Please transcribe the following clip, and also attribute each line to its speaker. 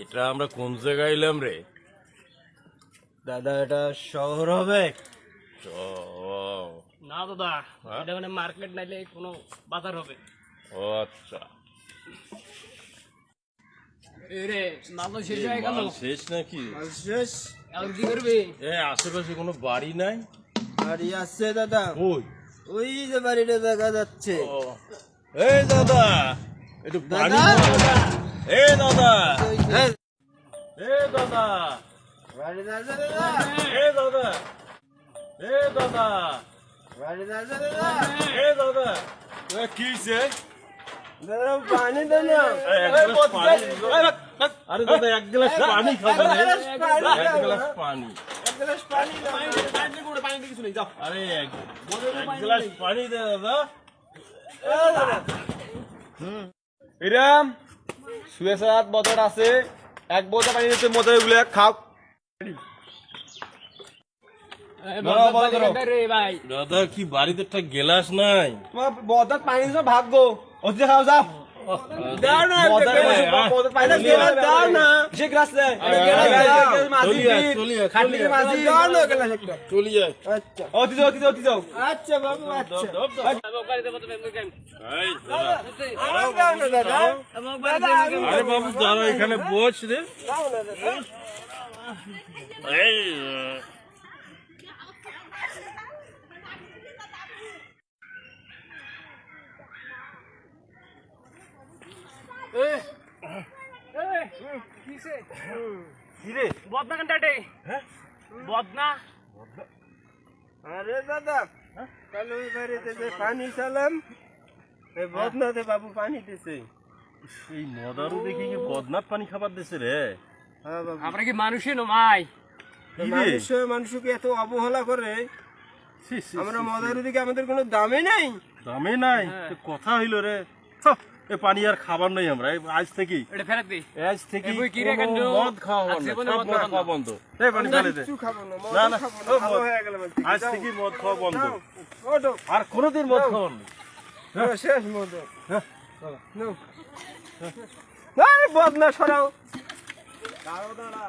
Speaker 1: এটা আমরা কোন জায়গায় এলাম রে?
Speaker 2: দাদা এটা শহর হবে।
Speaker 3: না দাদা
Speaker 1: হ্যাঁ?
Speaker 3: এটা মানে মার্কেট নাইলে কোনো বাজার হবে।
Speaker 1: ও আচ্ছা।
Speaker 3: শেষ
Speaker 1: নাকি?
Speaker 2: শেষ।
Speaker 3: এখন কি করবি?
Speaker 1: এ আশেপাশে কোনো বাড়ি নাই?
Speaker 2: বাড়ি আছে দাদা।
Speaker 1: ওই
Speaker 2: ওই যে বাড়িটা দেখা যাচ্ছে।
Speaker 1: ও। এই দাদা একটু
Speaker 2: দাদা!
Speaker 1: এ দাদা এ দাদা এ দাদা এ দাদা এ দাদা কি
Speaker 2: পানি দেন
Speaker 1: এক গ্লাস আরে দাদা এক গ্লাস পানি খাবে
Speaker 2: এক গ্লাস পানি
Speaker 1: এক। গ্লাস পানি। আরে এক গ্লাস দে দাদা
Speaker 4: ইরাম শুয়ে সাত বছর আছে। এক বোতল পানি দিতে মতো এগুলো খাও।
Speaker 1: দাদা কি বাড়িতে একটা গেলাস নাই?
Speaker 4: তোমার পানি ভাগ্য। অতি খাও যাও।
Speaker 2: দাও না একটা
Speaker 4: বোতল
Speaker 2: গ্লাস।
Speaker 4: বোতল পানি
Speaker 2: দাও না।
Speaker 1: যায়
Speaker 2: আচ্ছা। আচ্ছা বাবু আচ্ছা।
Speaker 1: আরে বাবু দাঁড়া এখানে বস রে।
Speaker 2: দাও না দাদা
Speaker 1: এই
Speaker 3: এই এই কিসে
Speaker 1: কিরে?
Speaker 3: বদনা কান্টাটে
Speaker 1: হ্যাঁ?
Speaker 3: বদনা?
Speaker 2: আরে দাদা কাল ওই বাড়িতে যে পানি চালাম এই বদনাতে বাবু পানি দিছে।
Speaker 1: এই মদারু দেখি কি বদনাথ পানি খাবার দিছে রে?
Speaker 2: হ্যাঁ
Speaker 3: আমরা কি মানুষই নমাই?
Speaker 2: মানুষ মানুষকে এত অবহেলা করে? আমরা মদার দিকে আমাদের কোনো দামে নাই।
Speaker 1: দামে নাই?
Speaker 3: হ্যাঁ।
Speaker 1: কথা হইল রে। এ পানি আর খাবার নাই আমরা এই আজ থেকে
Speaker 3: এটা ফেরত দি।
Speaker 1: আজ থেকে? মদ খাওয়া বন্ধ
Speaker 3: মদ
Speaker 1: মদ
Speaker 3: খাওয়া
Speaker 1: খাওয়া বন্ধ। এই পানি দে।
Speaker 2: না
Speaker 1: না, না,
Speaker 2: না। হয়ে আজ থেকে।
Speaker 1: মদ খাওয়া বন্ধ। আর কোনোদিন মদ খাওয়ার নেই
Speaker 2: হ্যাঁ, শেষ মদ। নাও। আরে বদনা সরাও। দাঁড়াও দাঁড়া